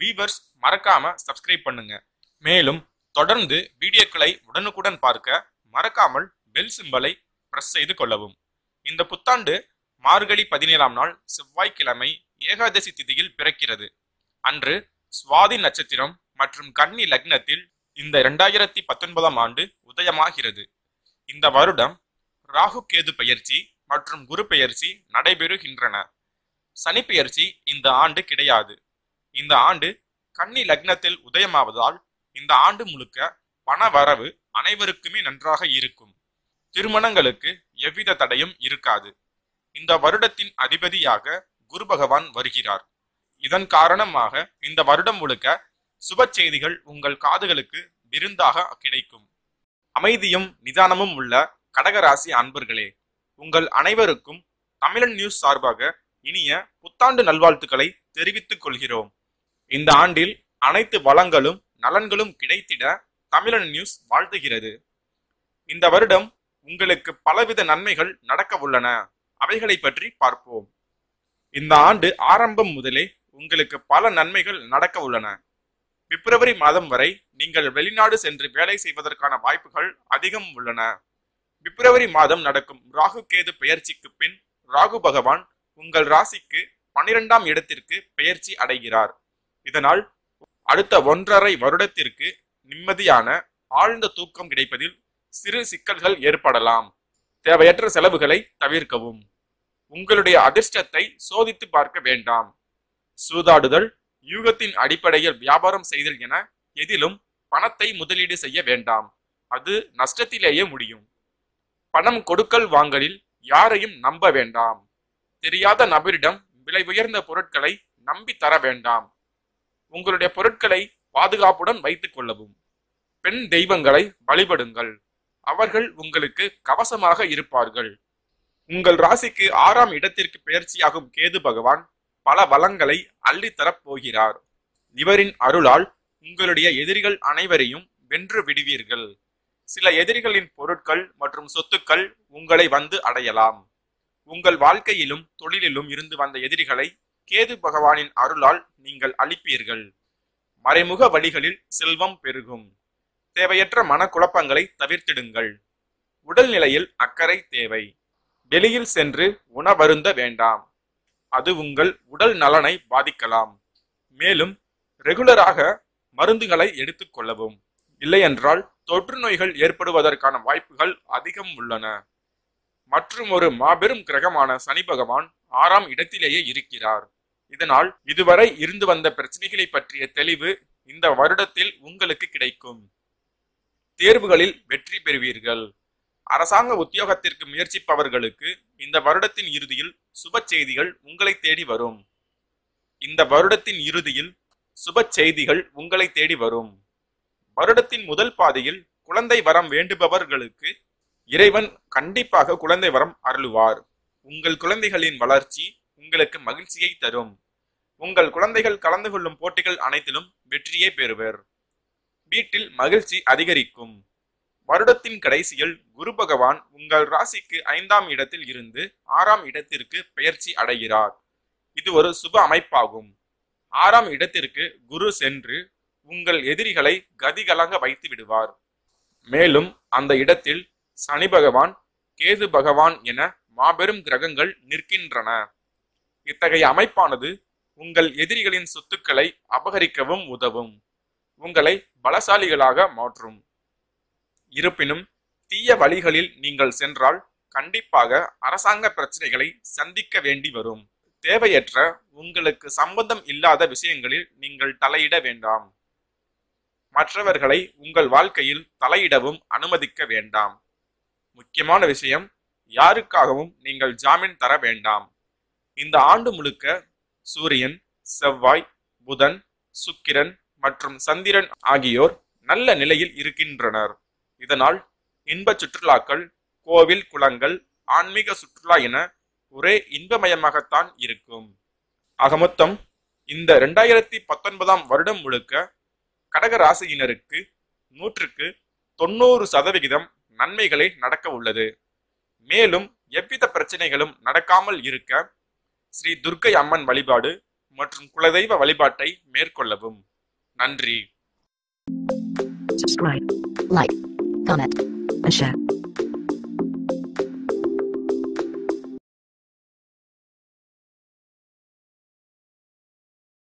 Viewers மறக்காம subscribe பண்ணுங்க. மேலும் தொடர்ந்து வீடியோக்களை உடனுக்குடன் பார்க்க மறக்காமல் பெல் சிம்பலை பிரஸ் செய்து கொள்ளவும். இந்த புத்தாண்டு மார்கழி பதினேழாம் நாள் செவ்வாய்க்கிழமை ஏகாதசி திதியில் பிறக்கிறது. அன்று சுவாதி நட்சத்திரம் மற்றும் கன்னி லக்னத்தில் இந்த இரண்டாயிரத்தி பத்தொன்பதாம் ஆண்டு உதயமாகிறது. இந்த வருடம் ராகு கேது பெயர்ச்சி மற்றும் குரு பெயர்ச்சி நடைபெறுகின்றன. சனி பெயர்ச்சி இந்த ஆண்டு கிடையாது. இந்த ஆண்டு கன்னி லக்னத்தில் உதயமாவதால் இந்த ஆண்டு முழுக்க பண வரவு அனைவருக்குமே நன்றாக இருக்கும். திருமணங்களுக்கு எவ்வித தடையும் இருக்காது. இந்த வருடத்தின் அதிபதியாக குரு பகவான் வருகிறார். இதன் காரணமாக இந்த வருடம் முழுக்க சுப செய்திகள் உங்கள் காதுகளுக்கு விருந்தாக கிடைக்கும். அமைதியும் நிதானமும் உள்ள கடகராசி அன்பர்களே உங்கள் அனைவருக்கும் தமிழன் நியூஸ் சார்பாக இனிய புத்தாண்டு நல்வாழ்த்துக்களை தெரிவித்துக் கொள்கிறோம். இந்த ஆண்டில் அனைத்து வளங்களும் நலன்களும் கிடைத்திட தமிழன் நியூஸ் வாழ்த்துகிறது. இந்த வருடம் உங்களுக்கு பலவித நன்மைகள் நடக்க உள்ளன. அவைகளை பற்றி பார்ப்போம். இந்த ஆண்டு ஆரம்பம் முதலே உங்களுக்கு பல நன்மைகள் நடக்க உள்ளன. பிப்ரவரி மாதம் வரை நீங்கள் வெளிநாடு சென்று வேலை செய்வதற்கான வாய்ப்புகள் அதிகம் உள்ளன. பிப்ரவரி மாதம் நடக்கும் ராகு கேது பெயர்ச்சிக்கு பின் ராகு பகவான் உங்கள் ராசிக்கு பனிரெண்டாம் இடத்திற்கு பெயர்ச்சி அடைகிறார். இதனால் அடுத்த ஒன்றரை வருடத்திற்கு நிம்மதியான ஆழ்ந்த தூக்கம் கிடைப்பதில் சிறு சிக்கல்கள் ஏற்படலாம். தேவையற்ற செலவுகளை தவிர்க்கவும். உங்களுடைய அதிர்ஷ்டத்தை சோதித்து பார்க்க வேண்டாம். சூதாடுதல் யூகத்தின் அடிப்படையில் வியாபாரம் செய்தல் என எதிலும் பணத்தை முதலீடு செய்ய வேண்டாம். அது நஷ்டத்திலேயே முடியும். பணம் கொடுக்கல் வாங்கலில் யாரையும் நம்ப வேண்டாம். தெரியாத நபரிடம் விலை உயர்ந்த பொருட்களை நம்பி தர வேண்டாம். உங்களுடைய பொருட்களை பாதுகாப்புடன் வைத்துக் கொள்ளவும். பெண் தெய்வங்களை வழிபடுங்கள். அவர்கள் உங்களுக்கு கவசமாக இருப்பார்கள். உங்கள் ராசிக்கு ஆறாம் இடத்திற்கு பெயர்ச்சியாகும் கேது பகவான் பல வளங்களை அள்ளித்தரப் போகிறார். இவரின் அருளால் உங்களுடைய எதிரிகள் அனைவரையும் வென்று விடுவீர்கள். சில எதிரிகளின் பொருட்கள் மற்றும் சொத்துக்கள் உங்களை வந்து அடையலாம். உங்கள் வாழ்க்கையிலும் தொழிலிலும் இருந்து வந்த எதிரிகளை கேது பகவானின் அருளால் நீங்கள் அளிப்பீர்கள். மறைமுக வழிகளில் செல்வம் பெருகும். தேவையற்ற மனக்குழப்பங்களை தவிர்த்திடுங்கள். உடல்நிலையில் அக்கறை தேவை. வெளியில் சென்று உணவருந்த வேண்டாம். அது உங்கள் உடல் நலனை பாதிக்கலாம். மேலும் ரெகுலராக மருந்துகளை எடுத்துக்கொள்ளவும் இல்லையென்றால் தொற்று நோய்கள் ஏற்படுவதற்கான வாய்ப்புகள் அதிகம் உள்ளன. மற்றும் ஒரு மாபெரும் கிரகமான சனி பகவான் ஆறாம் இடத்திலேயே இருக்கிறார். இதனால் இதுவரை இருந்து வந்த பிரச்சனைகளை பற்றிய தெளிவு இந்த வருடத்தில் உங்களுக்கு கிடைக்கும். தேர்வுகளில் வெற்றி பெறுவீர்கள். அரசாங்க உத்தியோகத்திற்கு முயற்சிப்பவர்களுக்கு இந்த வருடத்தின் இறுதியில் சுப செய்திகள் உங்களை தேடி வரும். இந்த வருடத்தின் இறுதியில் சுப செய்திகள் உங்களை தேடி வரும். வருடத்தின் முதல் பாதையில் குழந்தை வரம் வேண்டுபவர்களுக்கு இறைவன் கண்டிப்பாக குழந்தை வரம் அருளுவார். உங்கள் குழந்தைகளின் வளர்ச்சி உங்களுக்கு மகிழ்ச்சியை தரும். உங்கள் குழந்தைகள் கலந்து கொள்ளும் போட்டிகள் அனைத்திலும் வெற்றியை பெறுவர். வீட்டில் மகிழ்ச்சி அதிகரிக்கும். வருடத்தின் கடைசியில் குரு பகவான் உங்கள் ராசிக்கு ஐந்தாம் இடத்தில் இருந்து ஆறாம் இடத்திற்கு பெயர்ச்சி அடைகிறார். இது ஒரு சுப அமைப்பாகும். ஆறாம் இடத்திற்கு குரு சென்று உங்கள் எதிரிகளை கதிகலங்க வைத்து விடுவார். மேலும் அந்த இடத்தில் சனி பகவான் கேது பகவான் என மாபெரும் கிரகங்கள் நிற்கின்றன. இத்தகைய அமைப்பானது உங்கள் எதிரிகளின் சொத்துக்களை அபகரிக்கவும் உதவும். உங்களை பலசாலிகளாக மாற்றும். இருப்பினும் தீய வழிகளில் நீங்கள் சென்றால் கண்டிப்பாக அரசாங்க பிரச்சனைகளை சந்திக்க வேண்டி வரும். தேவையற்ற உங்களுக்கு சம்பந்தம் இல்லாத விஷயங்களில் நீங்கள் தலையிட வேண்டாம். மற்றவர்களை உங்கள் வாழ்க்கையில் தலையிடவும் அனுமதிக்க வேண்டாம். முக்கியமான விஷயம் யாருக்காகவும் நீங்கள் ஜாமீன் தர வேண்டாம். இந்த ஆண்டு முழுக்க சூரியன் செவ்வாய் புதன் சுக்கிரன் மற்றும் சந்திரன் ஆகியோர் நல்ல நிலையில் இருக்கின்றனர். இதனால் இன்ப சுற்றுலாக்கள் கோவில் குளங்கள் ஆன்மீக சுற்றுலா என ஒரே இன்பமயமாகத்தான் இருக்கும். ஆக மொத்தம் இந்த ரெண்டாயிரத்தி பத்தொன்பதாம் வருடம் முழுக்க கடக ராசியினருக்கு நூற்றுக்கு தொண்ணூறு சதவிகிதம் நன்மைகளை நடக்க உள்ளது மேலும் எவ்வித பிரச்சனைகளும் நடக்காமல் இருக்க ஸ்ரீ துர்க்கை அம்மன் வழிபாடு மற்றும் குலதெய்வ வழிபாட்டை மேற்கொள்ளவும் நன்றி subscribe, like, comment, and share.